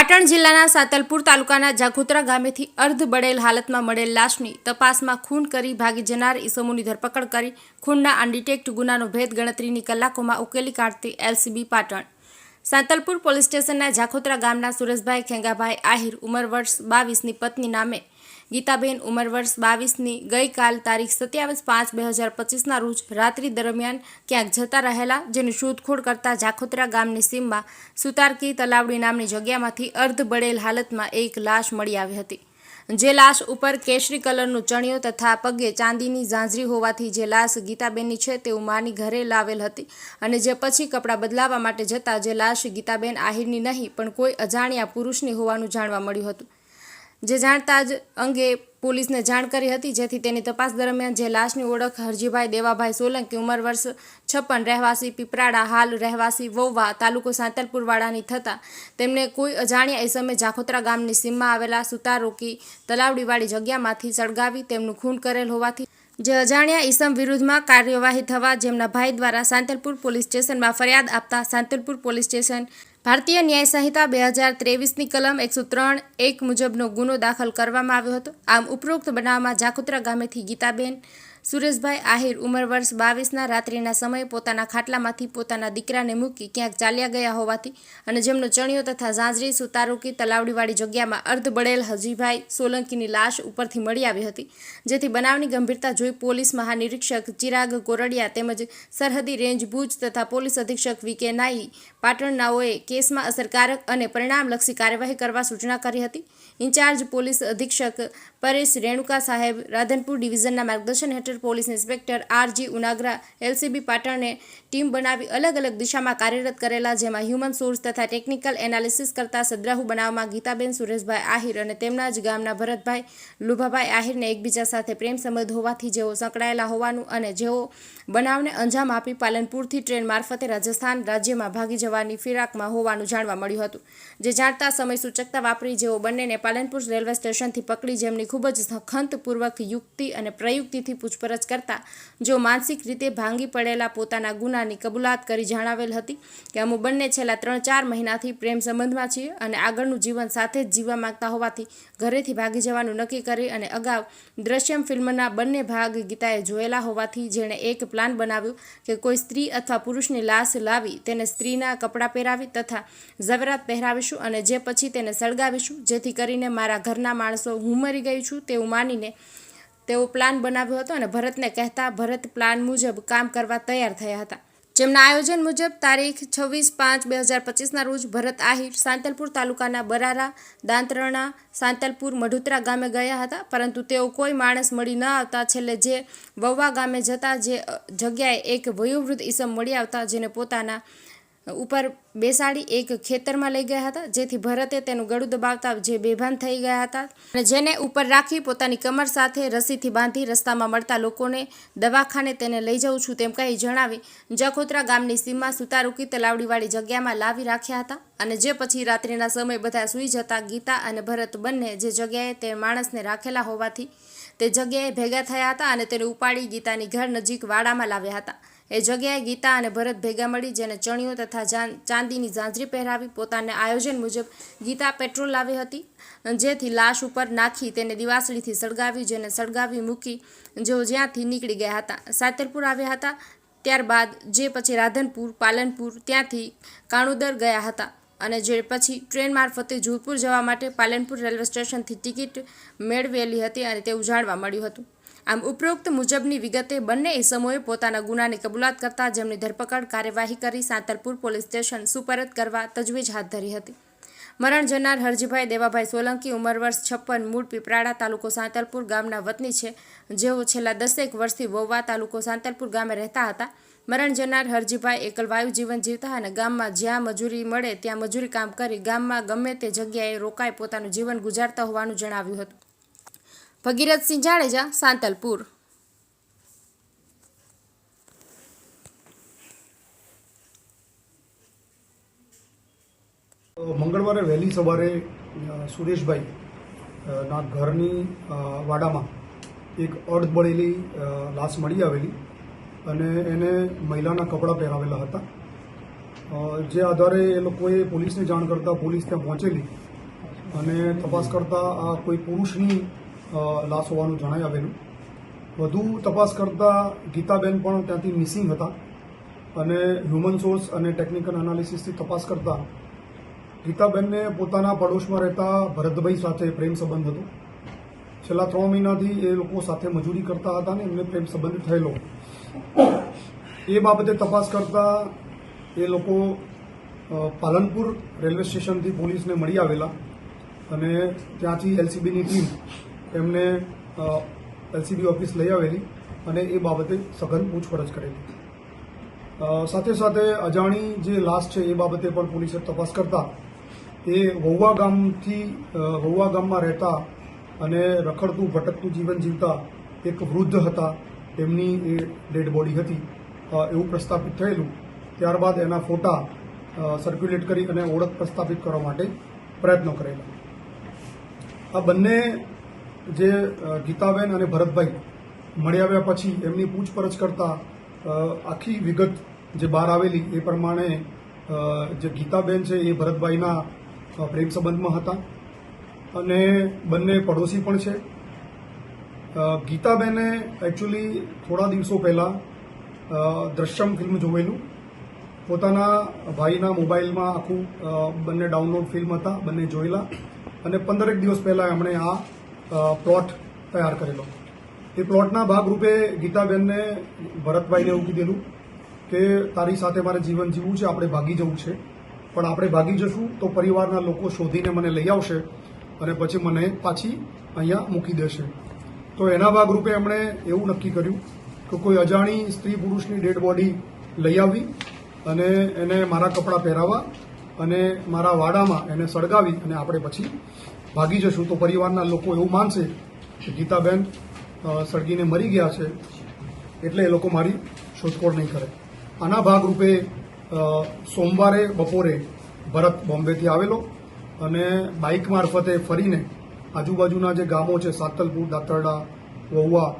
પાટણ જિલ્લાના સાતલપુર તાલુકાના જાખોત્રા ગામેથી અર્ધ બળેલ હાલતમાં મળેલ લાશની તપાસમાં ખૂન કરી ભાગી જનાર ઈસમોની ધરપકડ કરી. ખૂનના અનડિટેક્ટ ગુનાનો ભેદ ગણતરીની કલાકોમાં ઉકેલી કાઢતી એલસીબી પાટણ. સાંતલપુર પોલીસ સ્ટેશનના જાખોત્રા ગામના સુરેશભાઈ ખેંગાભાઈ આહિર, ઉંમર વર્ષ બાવીસની પત્ની નામે. ગીતાબેન, ઉંમર વર્ષ બાવીસની ગઈકાલ તારીખ સત્યાવીસ પાંચ બે હજાર પચીસના રોજ રાત્રિ દરમિયાન ક્યાંક જતા રહેલા, જેની શોધખોળ કરતા જાખોત્રા ગામની સીમમાં સુતારકી તલાવડી નામની જગ્યામાંથી અર્ધ બળેલ હાલતમાં એક લાશ મળી આવી હતી. જે લાશ ઉપર કેશરી કલરનું ચણિયો તથા પગે ચાંદીની ઝાંઝરી હોવાથી જે લાશ ગીતાબેનની છે તેવું માની ઘરે લાવેલ હતી. અને જે પછી કપડાં બદલાવા માટે જતા જે લાશ ગીતાબેન આહિરની નહીં, પણ કોઈ અજાણ્યા પુરુષની હોવાનું જાણવા મળ્યું હતું. જે જાણતા જ અંગે પોલીસને જાણ કરી હતી, જેથી તેની તપાસ દરમિયાન જે લાશની ઓળખ હરજીભાઈ દેવાભાઈ સોલંકી ઉંમર વર્ષ છપ્પન, રહેવાસી પીપરાડા, હાલ રહેવાસી વોવા તાલુકો સાંતલપુરવાળાની થતાં તેમને કોઈ અજાણ્યા ઇસમે જાખોત્રા ગામની સીમમાં આવેલા સુતારોકી તલાવડીવાળી જગ્યામાંથી સળગાવી તેમનું ખૂન કરેલ હોવાથી જે અજાણ્યા ઈસમ વિરુદ્ધમાં કાર્યવાહી થવા જેમના ભાઈ દ્વારા સાંતલપુર પોલીસ સ્ટેશનમાં ફરિયાદ આપતા સાંતલપુર પોલીસ સ્ટેશન ભારતીય ન્યાય સંહિતા બે હજાર ત્રેવીસની કલમ એકસો ત્રણ એક મુજબનો ગુનો દાખલ કરવામાં આવ્યો હતો. આમ ઉપરોક્ત બનાવમાં જાખોત્રા ગામેથી ગીતાબેન સુરેશભાઈ આહિર ઉંમર વર્ષ બાવીસના રાત્રિના સમયે પોતાના ખાટલામાંથી પોતાના દીકરાને મૂકી ક્યાંક ચાલ્યા ગયા હોવાથી અને જેમનો ચણિયો તથા ઝાંઝરી, સુતારુકી, તલાવડીવાળી જગ્યામાં અર્ધ બળેલ હજીભાઈ સોલંકીની લાશ ઉપરથી મળી આવી હતી, જેથી બનાવની ગંભીરતા જોઈ પોલીસ મહાનિરીક્ષક ચિરાગ કોરડિયા તેમજ સરહદી રેન્જ ભુજ તથા પોલીસ અધિક્ષક વી કે નાઈ પાટણનાઓએ કેસમાં અસરકારક અને પરિણામલક્ષી કાર્યવાહી કરવા સૂચના કરી હતી. ઇન્ચાર્જ પોલીસ અધિક્ષક પરેશ રેણુકા સાહેબ રાધનપુર ડિવિઝનના માર્ગદર્શન હેઠળ police inspector R G Unagara, LCB પાટણને team બનાવી અલગ અલગ દિશામાં કાર્યરત કરેલા, જેમાં હ્યુમન સોર્સ તથા ટેકનિકલ એનાલિસિસ કરતા સદ્રાહુ બનાવમાં ગીતાબેન સુરેશભાઈ આહિર અને તેમના જ ગામના ભરતભાઈ લુભાભાઈ આહિરને એકબીજા સાથે પ્રેમ સંબંધ હોવાથી જેઓ સંકળાયેલા હોવાનું અને જેઓ બનાવને અંજામ આપી પાલનપુરથી ટ્રેન મારફતે રાજસ્થાન રાજ્યમાં ભાગી જવાની ફિરાકમાં હોવાનું જાણવા મળ્યું હતું. જે જાણતા સમય સૂચકતા વાપરી જેઓ બંનેને પાલનપુર રેલવે સ્ટેશનથી પકડી, જેમની ખૂબ જ સખંતપૂર્વક યુક્તિ અને પ્રયુક્તિથી પૂછપરછ કરતા જો માનસિક રીતે ભાંગી પડેલા પોતાના ગુનાની કબૂલાત કરી જણાવેલ હતી કે અમે બંને છેલ્લા ત્રણ ચાર મહિનાથી પ્રેમ સંબંધમાં છીએ અને આગળનું જીવન સાથે જ જીવવા માંગતા હોવાથી ઘરેથી ભાગી જવાનું નક્કી કરી અને અગાઉ દ્રશ્યમ ફિલ્મના બંને ભાગ ગીતાએ જોયેલા હોવાથી જેણે એક પ્લાન બનાવ્યો કે કોઈ સ્ત્રી અથવા પુરુષની લાશ લાવી તેને સ્ત્રીના કપડાં પહેરાવી તથા ઝવેરાત પહેરાવીશું અને જે પછી તેને સળગાવીશું, જેથી કરીને મારા ઘરના માણસો હું મરી ગઈ છું તેવું માનીને તેવો પ્લાન બનાવ્યો હતો અને ભરતને કહેતા ભરત પ્લાન મુજબ કામ કરવા તૈયાર થયા હતા. જેમના આયોજન મુજબ તારીખ છવ્વીસ પાંચ બે હજાર પચીસના રોજ ભરત આહિર સાંતલપુર તાલુકાના બરારા, દાંતરણા, સાંતલપુર, મઢુતરા ગામે ગયા હતા. પરંતુ તેઓ કોઈ માણસ મળી ન આવતા છેલ્લે જે વવ્વા ગામે જતા, જે જગ્યાએ એક વયોવૃદ્ધ ઈસમ મળી આવતા, જેને પોતાના ઉપર બેસાડી એક ખેતરમાં લઈ ગયા હતા, જેથી ભરતે તેનું ગળું દબાવતા જે બેભાન થઈ ગયા હતા. અને જેને ઉપર રાખી પોતાની કમર સાથે રસીથી બાંધી રસ્તામાં મળતા લોકોને દવાખાને તેને લઈ જઉં છું તેમ કહી જણાવી જખોત્રા ગામની સીમમાં સુતારૂકી તલાવડીવાળી જગ્યામાં લાવી રાખ્યા હતા. અને જે પછી રાત્રિના સમય બધા સૂઈ જતા ગીતા અને ભરત બંને જે જગ્યાએ તે માણસને રાખેલા હોવાથી તે જગ્યાએ ભેગા થયા હતા અને તેને ઉપાડી ગીતાની ઘર નજીક વાડામાં લાવ્યા હતા. એ જગ્યાએ ગીતા અને ભરત ભેગા મળી જેને ચણિયો તથા ચાંદીની ઝાંઝરી પહેરાવી પોતાના આયોજન મુજબ ગીતા પેટ્રોલ લાવી હતી. જેથી લાશ ઉપર નાખી તેને દિવાસળીથી સળગાવી, જેને સળગાવી મૂકી જેઓ જ્યાંથી નીકળી ગયા હતા. સાતરપુર આવ્યા હતા ત્યારબાદ જે પછી રાધનપુર, પાલનપુર ત્યાંથી કાણુદર ગયા હતા અને જે પછી ટ્રેન મારફતે જોધપુર જવા માટે પાલનપુર રેલવે સ્ટેશનથી ટિકિટ મેળવેલી હતી અને તેવું જાણવા મળ્યું હતું. આમ ઉપરોક્ત મુજબની વિગતે બંને ઇસમોએ પોતાના ગુનાની કબૂલાત કરતા જેમની ધરપકડ કાર્યવાહી કરી સાંતલપુર પોલીસ સ્ટેશન સુપરત કરવા તજવીજ હાથ ધરી હતી. મરણ જનાર હરજીભાઈ દેવાભાઈ સોલંકી ઉંમર વર્ષ છપ્પન, મૂળ પીપરાડા તાલુકો સાંતલપુર ગામના વતની છે. જેઓ છેલ્લા દસેક વર્ષથી વોવા તાલુકો સાંતલપુર ગામે રહેતા હતા. મરણ જનાર હરજીભાઈ એકલવાયુ જીવન જીવતા અને ગામમાં જ્યાં મજૂરી મળે ત્યાં મજૂરી કામ કરી ગામમાં ગમે તે જગ્યાએ રોકાઈ પોતાનું જીવન ગુજારતા હોવાનું જણાવ્યું હતું. ભગીરથસિંહ જાડેજા, સાંતલપુર. મંગળવારે વહેલી સવારે સુરેશભાઈ ના ઘરની વાડામાં એક અર્ધ બળેલી લાશ મળી આવેલી અને એને મહિલાના કપડાં પહેરાવેલા હતા. જે આધારે એ લોકોએ પોલીસને જાણ કરતાં પોલીસ ત્યાં પહોંચેલી અને તપાસ કરતાં આ કોઈ પુરુષની લાશ હોવાનું જણાવી આવેલું. વધુ તપાસ કરતાં ગીતાબેન પણ ત્યાંથી મિસિંગ હતા. અને હ્યુમન સોર્સ અને ટેકનિકલ એનાલિસિસથી તપાસ કરતાં ગીતાબેનને પોતાના પડોશમાં રહેતા ભરતભાઈ સાથે પ્રેમ સંબંધ હતો. છેલ્લા ત્રણ મહિનાથી એ લોકો સાથે મજૂરી કરતા હતા ને એમને પ્રેમ સંબંધ થયેલો. એ બાબતે તપાસ કરતા એ લોકો પાલનપુર રેલવે સ્ટેશનથી પોલીસને મળી આવેલા અને ત્યાંથી એલસીબીની ટીમ એમને એલસીબી ઓફિસ લઈ આવેલી અને એ બાબતે સઘન પૂછપરછ કરેલી. સાથે સાથે અજાણી જે લાશ છે એ બાબતે પણ પોલીસે તપાસ કરતા એ વહુવા ગામથી વહુવા ગામમાં રહેતા અને રખડતું, ભટકતું જીવન જીવતા એક વૃદ્ધ હતા. તેમની એ ડેડ બોડી હતી. એવું પ્રસ્થાપિત થયેલું. ત્યારબાદ એના ફોટા સર્ક્યુલેટ કરી અને ઓળખ પ્રસ્થાપિત કરવા માટે પ્રયત્નો કરેલા. આ બંને જે ગીતાબેન અને ભરતભાઈ મળી આવ્યા પછી એમની પૂછપરછ કરતા આખી વિગત જે બહાર આવેલી એ પ્રમાણે જે ગીતાબેન છે એ ભરતભાઈના પ્રેમ સંબંધમાં હતા. અને બંને પડોશી પણ છે. ગીતાબેને એકચ્યુઅલી થોડા દિવસો પહેલાં દ્રશ્યમ ફિલ્મ જોવેલું. પોતાના ભાઈના મોબાઈલમાં આખું બંને ડાઉનલોડ ફિલ્મ હતા, બંને જોયેલા. અને પંદરેક દિવસ પહેલાં એમણે આ પ્લોટ તૈયાર કરેલો. એ પ્લોટના ભાગરૂપે ગીતાબેનને ભરતભાઈને એવું કીધેલું કે, તારી સાથે મારે જીવન જીવવું છે, આપણે ભાગી જવું છે. પણ આપણે ભાગી જશું તો પરિવારના લોકો શોધીને મને લઈ આવશે અને પછી મને પાછી અહીંયા મૂકી દેશે. તો એના ભાગરૂપે એમણે એવું નક્કી કર્યું કે કોઈ અજાણી સ્ત્રી પુરુષની ડેડ બોડી લઈ આવી અને એને મારા કપડાં પહેરાવવા અને મારા વાડામાં એને સળગાવી અને આપણે પછી ભાગી જશું તો પરિવારના લોકો એવું માનશે કે ગીતાબેન સળગીને મરી ગયા છે એટલે એ લોકો મારી શોધખોળ નહીં કરે. આના ભાગરૂપે સોમવારે બપોરે ભરત બોમ્બેથી આવેલો અને બાઇક મારફતે ફરીને આજુબાજુના જે ગામો છે, સાતલપુર, દાતરડા વહુવા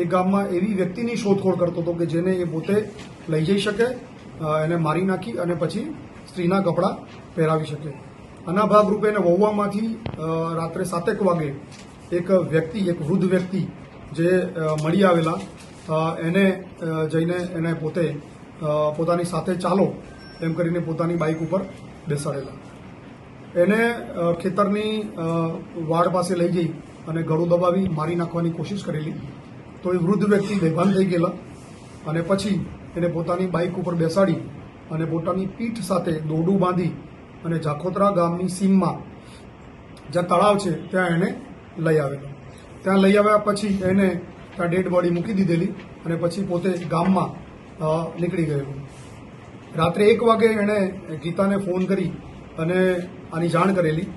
એ ગામમાં એવી વ્યક્તિની શોધખોળ કરતો હતો કે જેને એ પોતે લઈ જઈ શકે એને મારી નાખી અને પછી સ્ત્રીના કપડાં પહેરાવી શકે. આના ભાગરૂપે એને વહુવામાંથી રાત્રે સાતેક વાગે એક વ્યક્તિ, એક વૃદ્ધ વ્યક્તિ જે મળી આવેલા એને જઈને એને પોતે પોતાની સાથે ચાલો એમ કરીને પોતાની બાઇક ઉપર બેસાડેલા. એને ખેતરની વાડ પાસે લઈ જઈ અને ગળું દબાવી મારી નાખવાની કોશિશ કરેલી. તો એ વૃદ્ધ વ્યક્તિ બેભાન થઈ ગયેલા અને પછી એને પોતાની બાઇક ઉપર બેસાડી અને પોતાની પીઠ સાથે દોરડું બાંધી અને જાખોત્રા ગામની સીમમાં જ્યાં તળાવ છે, ત્યાં એને લઈ આવેલો. ત્યાં લઈ આવ્યા પછી એને ત્યાં ડેડ બોડી મૂકી દીધેલી અને પછી પોતે ગામમાં નીકળી ગયેલું. રાત્રે એક વાગે એણે ગીતાને ફોન કરી અને આની જાણ કરેલી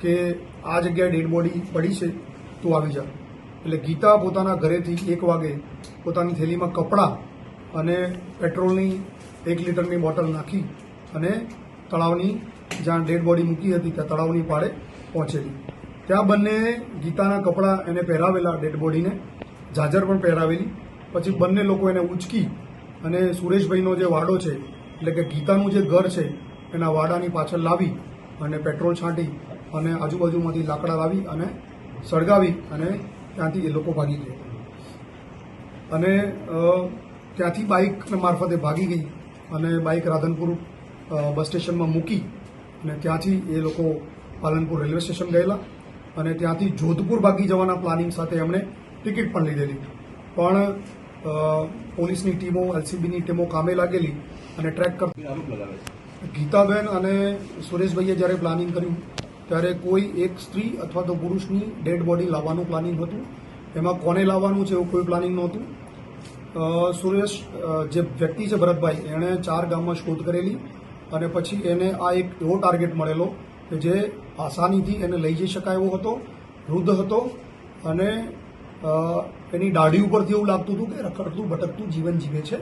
કે આ જગ્યાએ ડેડ બોડી પડી છે, તું આવી જા. એટલે ગીતા પોતાના ઘરેથી એક વાગે પોતાની થેલીમાં કપડાં અને પેટ્રોલની એક લીટરની બોટલ નાખી અને તળાવની જ્યાં ડેડ બોડી મૂકી હતી, ત્યાં તળાવની પાળે પહોંચેલી. ત્યાં બંને ગીતાના કપડાં એને પહેરાવેલા ડેડ બોડીને જાજર પણ પહેરાવેલી. પછી બંને લોકો એને ઉચકી અને સુરેશભાઈનો જે વાડો છે, એટલે કે ગીતાનું જે ઘર છે, એના વાડાની પાછળ લાવી અને પેટ્રોલ છાંટી અને આજુબાજુમાંથી લાકડા લાવી અને સળગાવી અને ત્યાંથી એ લોકો ભાગી ગયા. અને ત્યાંથી બાઇક મારફતે ભાગી ગઈ અને બાઇક રાધનપુર બસ સ્ટેશનમાં મૂકી અને ત્યાંથી એ લોકો પાલનપુર રેલવે સ્ટેશન ગયેલા અને ત્યાંથી જોધપુર ભાગી જવાના પ્લાનિંગ સાથે એમણે ટિકિટ પણ લીધેલી. પણ પોલીસની ટીમો એલસીબીની ટીમો કામે લાગેલી અને ટ્રેક કરતી ગીતાબેન અને સુરેશભાઈએ જ્યારે પ્લાનિંગ કર્યું ત્યારે કોઈ એક સ્ત્રી અથવા તો પુરુષની ડેડ બોડી લાવવાનું પ્લાનિંગ હતું? એમાં કોને લાવવાનું છે એવું કોઈ પ્લાનિંગ નહોતું? સુરેશ જે વ્યક્તિ છે ભરતભાઈ એણે ચાર ગામમાં શોધ કરેલી અને પછી એને આ એક એવો ટાર્ગેટ મળેલો કે જે આસાનીથી એને લઈ જઈ શકાય એવો હતો વૃદ્ધ હતો અને એની દાઢી ઉપરથી એવું લાગતું હતું કે રખડતું ભટકતું જીવન જીવે છે.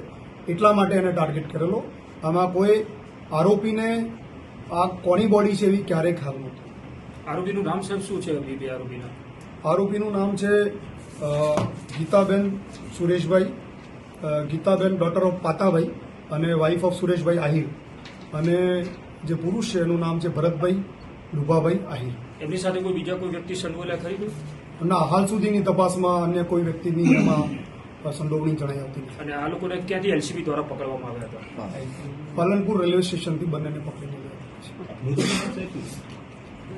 એટલા માટે એને ટાર્ગેટ કરેલો. આમાં કોઈ આરોપીને આ કોની બોડી છે એવી ક્યારેય ખ્યાલ નહોતી. આરોપીનું નામ સાહેબ શું છે બીબી આરોપીના? આરોપીનું નામ છે ગીતાબેન સુરેશભાઈ ગીતાબેન ડોટર ઓફ પાતાભાઈ અને વાઇફ ઓફ સુરેશભાઈ આહિર. અને જે પુરુષ છે એનું નામ છે ભરતભાઈ લુભાભાઈ આહિર. એમની સાથે કોઈ બીજા કોઈ વ્યક્તિ સંડોવાયેલા ખરી? ના હાલ સુધીની તપાસમાં અન્ય કોઈ વ્યક્તિની એમાં સંડોવણી જણાઈ આવતી નથી. અને આ લોકોને ક્યાંથી એલસીબી દ્વારા પકડવામાં આવ્યા હતા? પાલનપુર રેલવે સ્ટેશનથી બંનેને પકડી લાવ્યા છે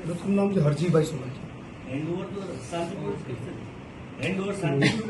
મૃતકનું નામ છે હરજીભાઈ સોલંકી. હેન્ડઓવર તો શાંતિપૂર્વક હેન્ડ ઓવર શાંતિપૂર્વક